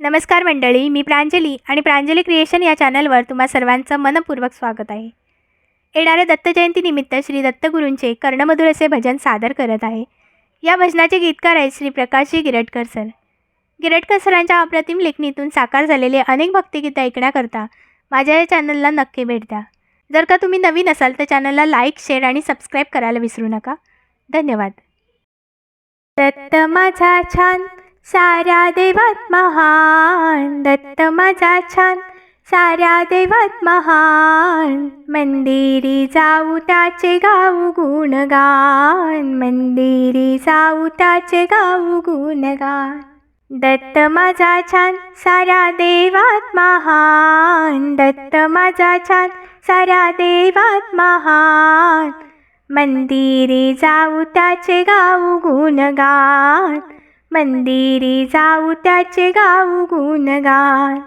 नमस्कार मंडळी मी प्रांजली आणि प्रांजली क्रिएशन या चॅनलवर तुम्हा सर्वांचं मनपूर्वक स्वागत आहे. येणाऱ्या दत्तजयंतीनिमित्त श्री दत्तगुरूंचे कर्णमधुर असे भजन सादर करत आहे. या भजनाचे गीतकार आहेत श्री प्रकाशजी गिरटकर सर. गिरटकर सरांच्या अप्रतिम लेखणीतून साकार झालेले अनेक भक्तिगीतं ऐकण्याकरता माझ्या या चॅनलला नक्की भेट द्या. जर का तुम्ही नवीन असाल तर चॅनलला लाईक शेअर आणि सबस्क्राईब करायला विसरू नका. धन्यवाद. दत्त माझा छान साऱ्या देवात महान दत्त माझा छान. साऱ्या देवात महान मंदिरी जाऊ त्याचे गाऊ गुणगान. मंदिरी जाऊ त्याचे गाऊ गुणगान. दत्त माझा छान साऱ्या देवात महान. दत्त माझा छान साऱ्या देवात महान. मंदिरी जाऊ त्याचे गाऊ गुणगान. मंदिरी जाऊ त्याचे गाऊ गुणगान.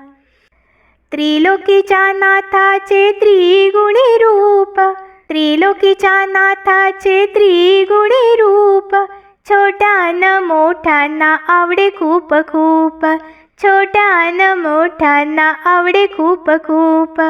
त्रिलोकीच्या नाथाचे त्रिगुणी रूप. त्रिलोकीच्या नाथाचे त्रिगुणी रूप. छोट्यान मोठ्यांना आवडे खूप खूप. छोट्यान मोठ्यांना आवडे खूप खूप.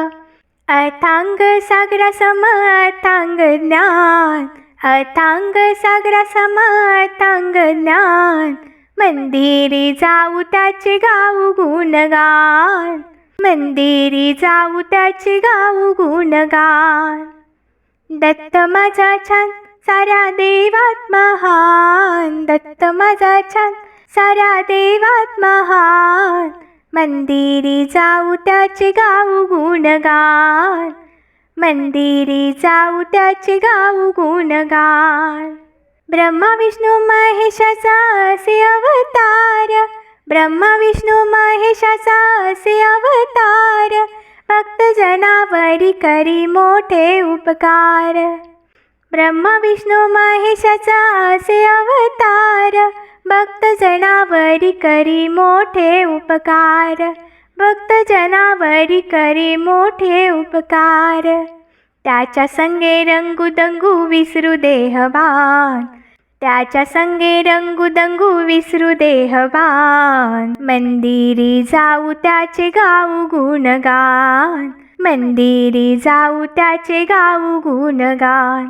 अथांग सागरा सम अथांग ज्ञान. अथांग सागरा सम अथांग ज्ञान. मंदिरी जाऊ त्याचे गाऊ गुणगान. मंदिरी जाऊ त्याचे गाऊ गुणगान. दत्त माझा छान साऱ्या देवात महान. दत्त माझा छान साऱ्या देवात महान. मंदिरी जाऊ त्याचे गाऊ गुणगान. मंदिरी जाऊ त्याचे गाऊ गुणगान. ब्रह्मा विष्णू महेशाचा असे अवतार. ब्रह्मा विष्णू महेशाचा असे अवतार. भक्त जनावरी करी मोठे उपकार. ब्रह्मा विष्णू महेशाचा असे अवतार. भक्त जनावरी करी मोठे उपकार. भक्त जनावरी करी मोठे उपकार. त्याच्या संगे रंगू दंगू विसरू देहवान. त्याच्या संगे रंगू दंगू विसरू देहवान. मंदिरी जाऊ त्याचे गाऊ गुणगान. मंदिरी जाऊ त्याचे गाऊ गुणगान.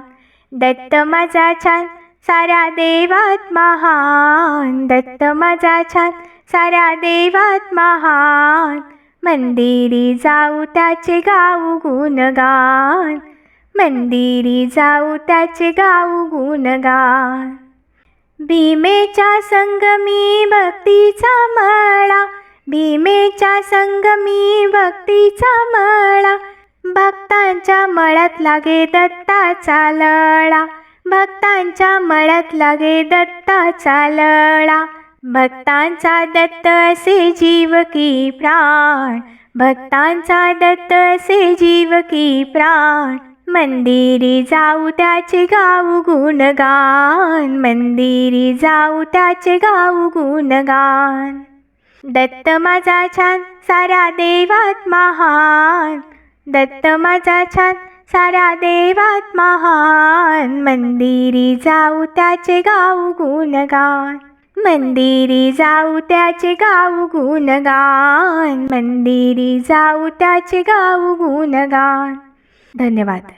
दत्त माझा छान साऱ्या देवात महान. दत्त माझा छान साऱ्या देवात महान. मंदिरी जाऊ त्याचे गाऊ गुणगान. मंदिरी जाऊ त्याचे गाऊ गुणगान. भीमेच्या संगमी भक्तीचा मळा. भीमेच्या संगमी भक्तीचा मळा. भक्तांच्या मळ्यात लागे दत्ताचा लळा. भक्तांच्या मळ्यात लागे दत्ताचा लळा. भक्तांचा दत्त असे जीव की प्राण. भक्तांचा दत्त असे जीव की प्राण. मंदिरी जाऊ त्याचे गाऊ गुणगान. मंदिरी जाऊ त्याचे गाऊ गुणगान. दत्त माझा छान सारा देवात महान. दत्त माझा छान सारा देवात महान. मंदिरी जाऊ त्याचे गाऊ गुणगान. मंदिरी जाऊ त्याचे गाऊ गुणगान. मंदिरी जाऊ त्याचे गाऊ गुणगान. धन्यवाद.